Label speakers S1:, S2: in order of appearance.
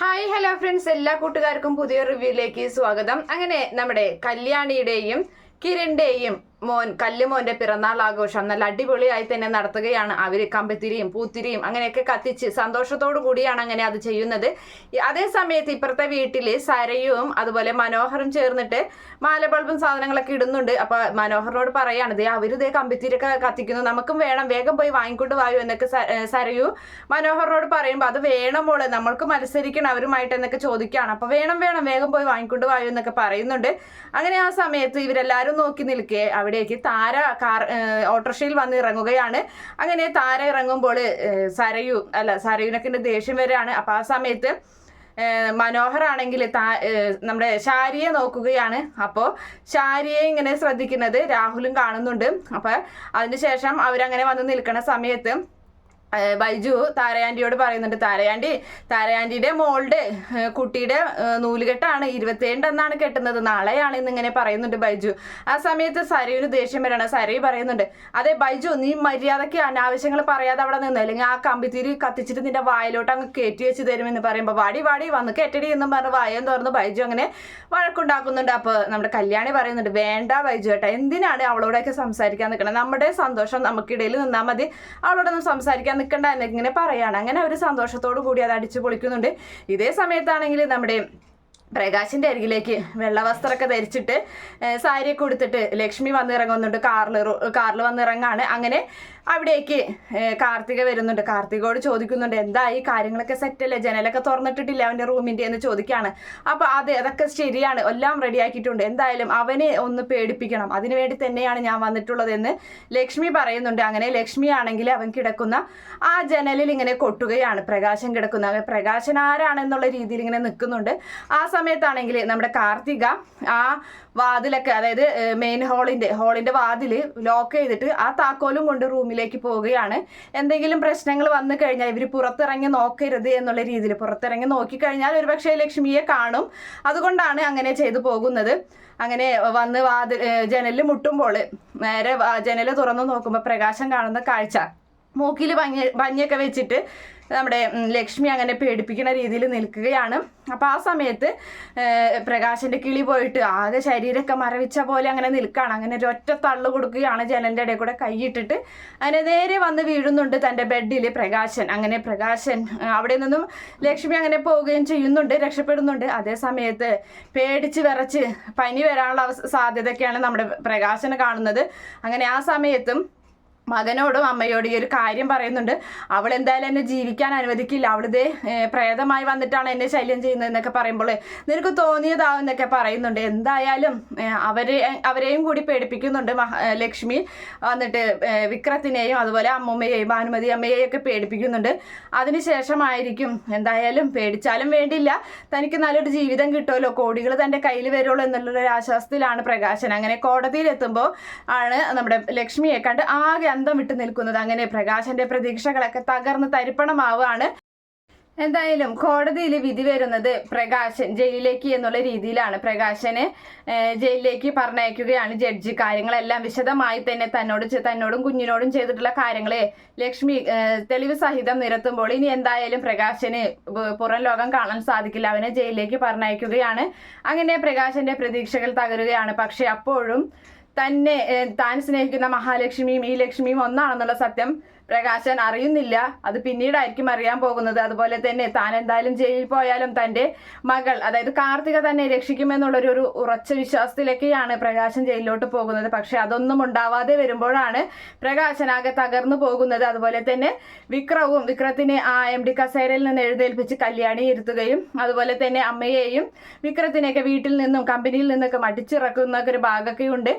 S1: Hi hello friends എല്ലാ കൂട്ടുകാർക്കും പുതിയ റിവ്യൂയിലേക്ക് സ്വാഗതം. അങ്ങനെ നമ്മുടെ കല്യാണിയുടെയും കിരണിന്റെയും മോൻ കല്ലുമോന്റെ പിറന്നാൾ ആഘോഷം നല്ല അടിപൊളിയായി തന്നെ നടത്തുകയാണ്. അവർ കമ്പത്തിരിയും പൂത്തിരിയും അങ്ങനെയൊക്കെ കത്തിച്ച് സന്തോഷത്തോടു കൂടിയാണ് അങ്ങനെ അത് ചെയ്യുന്നത്. അതേ സമയത്ത് ഇപ്പുറത്തെ വീട്ടിൽ സരയും അതുപോലെ മനോഹറും ചേർന്നിട്ട് മാല സാധനങ്ങളൊക്കെ ഇടുന്നുണ്ട്. അപ്പൊ മനോഹറിനോട് പറയാണ് ദേ അവർ ദേ കമ്പിത്തിരിയൊക്കെ കത്തിക്കുന്നു. നമുക്കും വേണം വേഗം പോയി വാങ്ങിക്കൊണ്ട് വായു എന്നൊക്കെ സരയു മനോഹറിനോട് പറയുമ്പോൾ അത് വേണം മോളെ നമ്മൾക്ക് മത്സരിക്കണം അവരുമായിട്ട് എന്നൊക്കെ ചോദിക്കുകയാണ്. അപ്പൊ വേണം വേണം വേഗം പോയി വാങ്ങിക്കൊണ്ട് വായു എന്നൊക്കെ പറയുന്നുണ്ട്. അങ്ങനെ ആ സമയത്ത് ഇവരെല്ലാരും നോക്കി നിൽക്കെ അവിടേക്ക് താര കാർ ഓട്ടോറിക്ഷയിൽ വന്ന് ഇറങ്ങുകയാണ്. അങ്ങനെ താര ഇറങ്ങുമ്പോൾ സരയു അല്ല സരയുനക്കിന്റെ ദേഷ്യം വരെയാണ് അപ്പം ആ സമയത്ത് മനോഹറാണെങ്കിൽ താ നമ്മുടെ ശാരിയെ നോക്കുകയാണ്. അപ്പോൾ ശാരിയെ ഇങ്ങനെ ശ്രദ്ധിക്കുന്നത് രാഹുലും കാണുന്നുണ്ട്. അപ്പം അതിനുശേഷം അവരങ്ങനെ വന്ന് നിൽക്കുന്ന സമയത്ത് ബൈജു താരയാണ്ടിയോട് പറയുന്നുണ്ട് താരയാണ്ടി താരയാണ്ടിയുടെ മോളുടെ കുട്ടിയുടെ നൂലുകെട്ടാണ് ഇരുപത്തിയേഴ് എന്നാണ് കെട്ടുന്നത്. നാളെയാണ് ഇന്നിങ്ങനെ പറയുന്നുണ്ട് ബൈജു. ആ സമയത്ത് സരയുന് ദേഷ്യം വരണം സരയു പറയുന്നുണ്ട് അതെ ബൈജു നീ മര്യാദയ്ക്ക് അനാവശ്യങ്ങൾ പറയാതെ അവിടെ നിന്ന് അല്ലെങ്കിൽ ആ കമ്പിത്തിരി കത്തിച്ചിട്ട് നിന്റെ വായിലോട്ട് അങ്ങ് കയറ്റി വെച്ച് തരുമെന്ന് പറയുമ്പോൾ വാടി വാടി വന്ന് കെട്ടടി എന്നും പറഞ്ഞ് വായം തുറന്ന് ബൈജു അങ്ങനെ വഴക്കുണ്ടാക്കുന്നുണ്ട്. അപ്പോൾ നമ്മുടെ കല്യാണി പറയുന്നുണ്ട് വേണ്ട ബൈജു ഏട്ടാ എന്തിനാണ് അവളോടൊക്കെ സംസാരിക്കാൻ നിൽക്കണം നമ്മുടെ സന്തോഷം നമുക്കിടയിൽ നിന്നാൽ മതി. അവളോടൊന്നും സംസാരിക്കാൻ നിൽക്കണ്ട എന്നിങ്ങനെ പറയാണ്. അങ്ങനെ അവർ സന്തോഷത്തോടു കൂടി അത് അടിച്ചു പൊളിക്കുന്നുണ്ട്. ഇതേ സമയത്താണെങ്കിൽ നമ്മുടെ പ്രകാശിന്റെ അരികിലേക്ക് വെള്ളവസ്ത്രമൊക്കെ ധരിച്ചിട്ട് സാരിയൊക്കെ കൊടുത്തിട്ട് ലക്ഷ്മി വന്നിറങ്ങുന്നുണ്ട്. കാറിൽ കാറിൽ വന്നിറങ്ങാണ്. അങ്ങനെ അവിടേക്ക് കാർത്തിക വരുന്നുണ്ട്. കാർത്തികയോട് ചോദിക്കുന്നുണ്ട് എന്തായി കാര്യങ്ങളൊക്കെ സെറ്റല്ലേ ജനലൊക്കെ തുറന്നിട്ടിട്ടില്ല അവന്റെ റൂമിന്റെ എന്ന് ചോദിക്കുകയാണ്. അപ്പോൾ അതെ അതൊക്കെ ശരിയാണ്. എല്ലാം റെഡിയാക്കിയിട്ടുണ്ട് എന്തായാലും അവനെ ഒന്ന് പേടിപ്പിക്കണം. അതിനു വേണ്ടി തന്നെയാണ് ഞാൻ വന്നിട്ടുള്ളതെന്ന് ലക്ഷ്മി പറയുന്നുണ്ട്. അങ്ങനെ ലക്ഷ്മി ആണെങ്കിൽ അവൻ കിടക്കുന്ന ആ ജനലിൽ ഇങ്ങനെ കൊട്ടുകയാണ്. പ്രകാശം കിടക്കുന്ന. പ്രകാശൻ ആരാണെന്നുള്ള രീതിയിൽ ഇങ്ങനെ നിൽക്കുന്നുണ്ട്. ആ സമയത്താണെങ്കിൽ നമ്മുടെ കാർത്തിക ആ വാതിലൊക്കെ അതായത് മെയിൻ ഹാളിന്റെ ഹാളിന്റെ വാതിൽ ലോക്ക് ചെയ്തിട്ട് ആ താക്കോലും കൊണ്ട് റൂമിലേക്ക് പോവുകയാണ്. എന്തെങ്കിലും പ്രശ്നങ്ങൾ വന്നു കഴിഞ്ഞാൽ ഇവർ പുറത്തിറങ്ങി നോക്കരുത് എന്നുള്ള രീതിയിൽ പുറത്തിറങ്ങി നോക്കിക്കഴിഞ്ഞാൽ ഒരുപക്ഷെ ലക്ഷ്മിയെ കാണും. അതുകൊണ്ടാണ് അങ്ങനെ ചെയ്തു പോകുന്നത്. അങ്ങനെ വന്ന് വാതിൽ ജനലിൽ മുട്ടുമ്പോൾ നേരെ ജനൽ തുറന്നു നോക്കുമ്പോൾ പ്രകാശം കാണുന്ന കാഴ്ച. മൂക്കിൽ ഭംഗി ഭംഗിയൊക്കെ വെച്ചിട്ട് നമ്മുടെ ലക്ഷ്മി അങ്ങനെ പേടിപ്പിക്കുന്ന രീതിയിൽ നിൽക്കുകയാണ്. അപ്പോൾ ആ സമയത്ത് പ്രകാശന്റെ കിളി പോയിട്ട് ആകെ ശരീരമൊക്കെ മരവിച്ച പോലെ അങ്ങനെ നിൽക്കുകയാണ് അങ്ങനെ ഒരു ഒറ്റ തള്ളു കൊടുക്കുകയാണ് ജനലിന്റെ ഇടയിൽ കൂടെ കൈയിട്ടിട്ട്. അങ്ങനെ നേരെ വന്ന് വീഴുന്നുണ്ട് തന്റെ ബെഡിൽ പ്രകാശൻ. അങ്ങനെ പ്രകാശൻ അവിടെ നിന്നും ലക്ഷ്മി അങ്ങനെ പോവുകയും ചെയ്യുന്നുണ്ട് രക്ഷപ്പെടുന്നുണ്ട്. അതേ സമയത്ത് പേടിച്ച് വിറച്ച് പനി വരാനുള്ള സാധ്യതയൊക്കെയാണ് നമ്മുടെ പ്രകാശന് കാണുന്നത്. അങ്ങനെ ആ സമയത്തും മകനോടും അമ്മയോടും ഈ ഒരു കാര്യം പറയുന്നുണ്ട്. അവൾ എന്തായാലും എന്നെ ജീവിക്കാൻ അനുവദിക്കില്ല. അവളിത് പ്രേതമായി വന്നിട്ടാണ് എന്നെ ശല്യം ചെയ്യുന്നത് എന്നൊക്കെ പറയുമ്പോൾ നിനക്ക് തോന്നിയതാവും എന്നൊക്കെ പറയുന്നുണ്ട്. എന്തായാലും അവരെ അവരെയും കൂടി പേടിപ്പിക്കുന്നുണ്ട് ലക്ഷ്മി. വന്നിട്ട് വിക്രത്തിനെയും അതുപോലെ അമ്മൂമ്മയെയും ഭാനുമതി അമ്മയെയും ഒക്കെ പേടിപ്പിക്കുന്നുണ്ട്. അതിനുശേഷമായിരിക്കും എന്തായാലും പേടിച്ചാലും വേണ്ടിയില്ല തനിക്ക് നല്ലൊരു ജീവിതം കിട്ടുമല്ലോ. കോടികൾ തന്റെ കയ്യിൽ വരുള്ളൂ എന്നുള്ളൊരു ആശ്വാസത്തിലാണ് പ്രകാശൻ. അങ്ങനെ കോടതിയിൽ എത്തുമ്പോൾ ആണ് നമ്മുടെ ലക്ഷ്മിയെ കണ്ട് ആകെ അന്തം വിട്ടു നിൽക്കുന്നത്. അങ്ങനെ പ്രകാശന്റെ പ്രതീക്ഷകളൊക്കെ തകർന്ന് തരിപ്പണമാവുകയാണ്. എന്തായാലും കോടതിയിൽ വിധി വരുന്നത് പ്രകാശൻ ജയിലിലേക്ക് എന്നുള്ള രീതിയിലാണ്. പ്രകാശനെ ജയിലിലേക്ക് പറഞ്ഞയക്കുകയാണ് ജഡ്ജി. കാര്യങ്ങളെല്ലാം വിശദമായി തന്നെ തന്നോട് തന്നോടും കുഞ്ഞിനോടും ചെയ്തിട്ടുള്ള കാര്യങ്ങളെ ലക്ഷ്മി തെളിവ് സഹിതം നിരത്തുമ്പോൾ ഇനി എന്തായാലും പ്രകാശന് പുറം ലോകം കാണാൻ സാധിക്കില്ല. അവനെ ജയിലിലേക്ക് പറഞ്ഞയക്കുകയാണ്. അങ്ങനെ പ്രകാശന്റെ പ്രതീക്ഷകൾ തകരുകയാണ്. പക്ഷെ അപ്പോഴും തന്നെ താൻ സ്നേഹിക്കുന്ന മഹാലക്ഷ്മിയും ഈ ലക്ഷ്മിയും ഒന്നാണെന്നുള്ള സത്യം പ്രകാശൻ അറിയുന്നില്ല. അത് പിന്നീടായിരിക്കും അറിയാൻ പോകുന്നത്. അതുപോലെ തന്നെ താൻ എന്തായാലും ജയിലിൽ പോയാലും തന്റെ മകൾ അതായത് കാർത്തിക തന്നെ രക്ഷിക്കുമെന്നുള്ളൊരു ഒരു ഉറച്ച വിശ്വാസത്തിലൊക്കെയാണ് പ്രകാശൻ ജയിലിലോട്ട് പോകുന്നത്. പക്ഷെ അതൊന്നും ഉണ്ടാവാതെ വരുമ്പോഴാണ് പ്രകാശൻ ആകെ തകർന്നു പോകുന്നത്. അതുപോലെ തന്നെ വിക്രവും വിക്രത്തിനെ ആ എം ഡി കസേരയിൽ നിന്ന് എഴുന്നേൽപ്പിച്ച് കല്യാണി ഇരുത്തുകയും അതുപോലെ തന്നെ അമ്മയെയും വിക്രത്തിനെയൊക്കെ വീട്ടിൽ നിന്നും കമ്പനിയിൽ നിന്നൊക്കെ മടിച്ചിറക്കുന്ന ഒരു ഭാഗമൊക്കെ ഉണ്ട്